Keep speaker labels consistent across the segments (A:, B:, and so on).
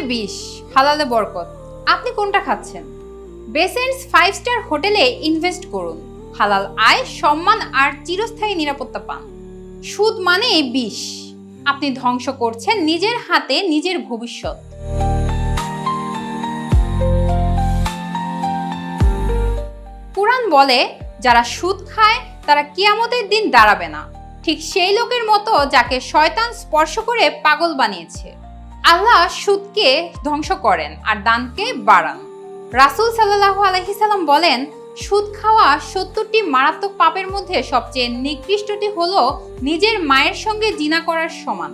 A: বিষ হালালে বরকত। আপনি কোনটা খাচ্ছেন? বেসেন্স ফাইভ স্টার হোটেলে ইনভেস্ট করুন। হালাল আয়, সম্মান আর চিরস্থায়ী নিরাপত্তা পান। সুদ মানে বিষ। আপনি ধ্বংস করছেন নিজের হাতে নিজের ভবিষ্যৎ। কোরআন বলে, যারা সুদ খায়, তারা কিয়ামতের দিন দাঁড়াবে না। ঠিক সেই লোকের মতো যাকে শয়তান স্পর্শ করে পাগল বানিয়েছে। আল্লাহ সুদকে ধ্বংস করেন আর দানকে বাড়ান। রাসূল সাল্লাহ আলহিসাল্লাম বলেন, সুদ খাওয়া সত্তরটি মারাত্মক পাপের মধ্যে সবচেয়ে নিকৃষ্টটি হল নিজের মায়ের সঙ্গে জিনা করার সমান।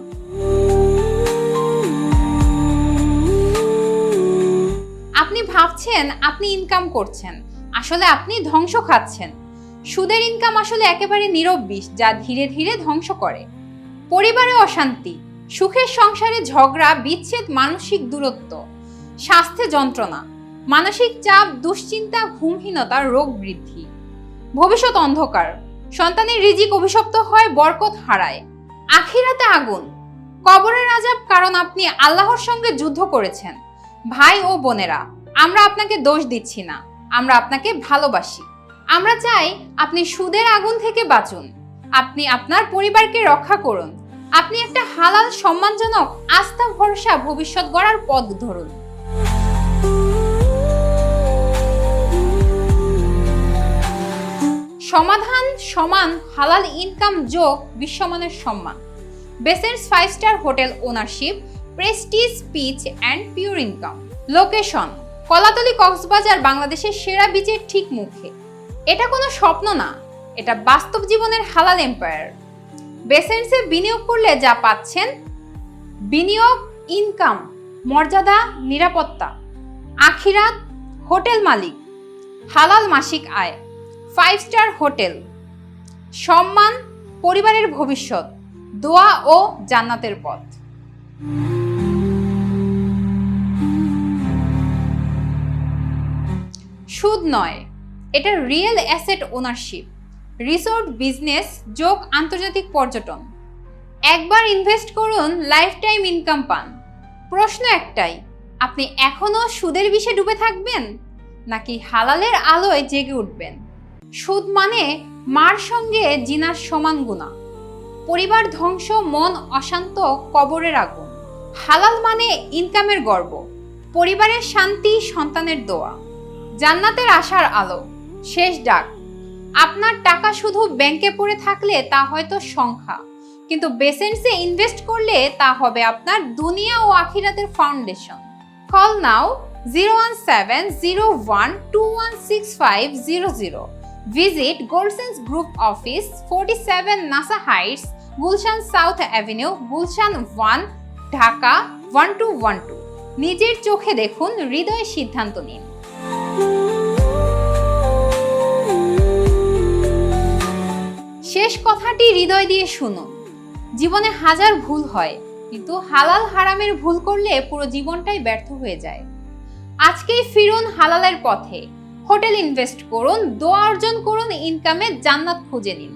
A: আপনি ভাবছেন, আপনি ইনকাম করছেন, আসলে আপনি ধ্বংস খাচ্ছেন। সুদের ইনকাম আসলে একেবারে নীরব বিষ যা ধীরে ধীরে ধ্বংস করে। পরিবারে অশান্তি সুখের সংসারে ঝগড়া, বিচ্ছেদ, মানসিক দূরত্ব, স্বাস্থ্যে যন্ত্রণা, মানসিক চাপ, দুশ্চিন্তা ঘুমহীনতা রোগ বৃদ্ধি। ভবিষ্যৎ অন্ধকার, সন্তানের রিজিক অভিশপ্ত হয়, বরকত হারায়। আখিরাতে আগুন, কবরের আজাব কারণ আপনি আল্লাহর সঙ্গে যুদ্ধ করেছেন। ভাই ও বোনেরা, আমরা আপনাকে দোষ দিচ্ছি না, আমরা আপনাকে ভালোবাসি। আমরা চাই আপনি সুদের আগুন থেকে বাঁচুন, আপনি আপনার পরিবারকে রক্ষা করুন আপনি একটা হালাল সম্মানজনক, আস্থা, ভরসা, ভবিষ্যৎ গড়ার পথ ধরুন। সমাধান, সমান, হালাল ইনকাম যোগ, বিশ্বমানের সম্মান। Besense five star hotel ownership prestige peace and pure income location Kolatoli Cox's Bazar, বাংলাদেশের সেরা বিচের ঠিক মুখে। এটা কোনো স্বপ্ন না, এটা বাস্তব জীবনের হালাল এম্পায়ার বেসেন্সে বিনিয়োগ করলে যা পাচ্ছেন? বিনিয়োগ, ইনকাম, মর্যাদা, নিরাপত্তা, আখিরাত, হোটেল মালিক, হালাল মাসিক আয় ফাইভ স্টার হোটেল, সম্মান, পরিবারের ভবিষ্যৎ, দোয়া ও জান্নাতের পথ। সুদ নয়, এটা real asset ownership resort business যোগ আন্তর্জাতিক পর্যটন। একবার ইনভেস্ট করুন লাইফ টাইম ইনকাম পান। প্রশ্ন একটাই, আপনি এখনও সুদের বিষে ডুবে থাকবেন, নাকি হালালের আলোয় জেগে উঠবেন? সুদ মানে মার সঙ্গে জিনার সমান গুণা। পরিবার ধ্বংস, মন অশান্ত, কবরের আগুন। হালাল মানে ইনকামের গর্ব। পরিবারের শান্তি, সন্তানের দোয়া। জান্নাতের আশার আলো। শেষ ডাক। আপনার টাকা শুধু ব্যাংকে পড়ে থাকলে তা হয়তো সংখ্যা। কিন্তু বেসেন্সে ইনভেস্ট করলে তা হবে আপনার দুনিয়া ও আখিরাতের foundation call now zero one seven zero one two one six five zero zero visit Goalsense group office forty seven Nasa heights Gulshan south avenue Gulshan one Dhaka one two one two নিজের চোখে দেখুন, হৃদয় সিদ্ধান্ত নিন। শেষ কথাটি হৃদয় দিয়ে শুনো। জীবনে হাজার ভুল হয়, কিন্তু হালাল হারামের ভুল করলে পুরো জীবনটাই ব্যর্থ হয়ে যায়। আজকেই ফিরুন হালালের পথে। হোটেল ইনভেস্ট করুন, দোয়া অর্জন করুন, ইনকামে জান্নাত খুঁজে নিন।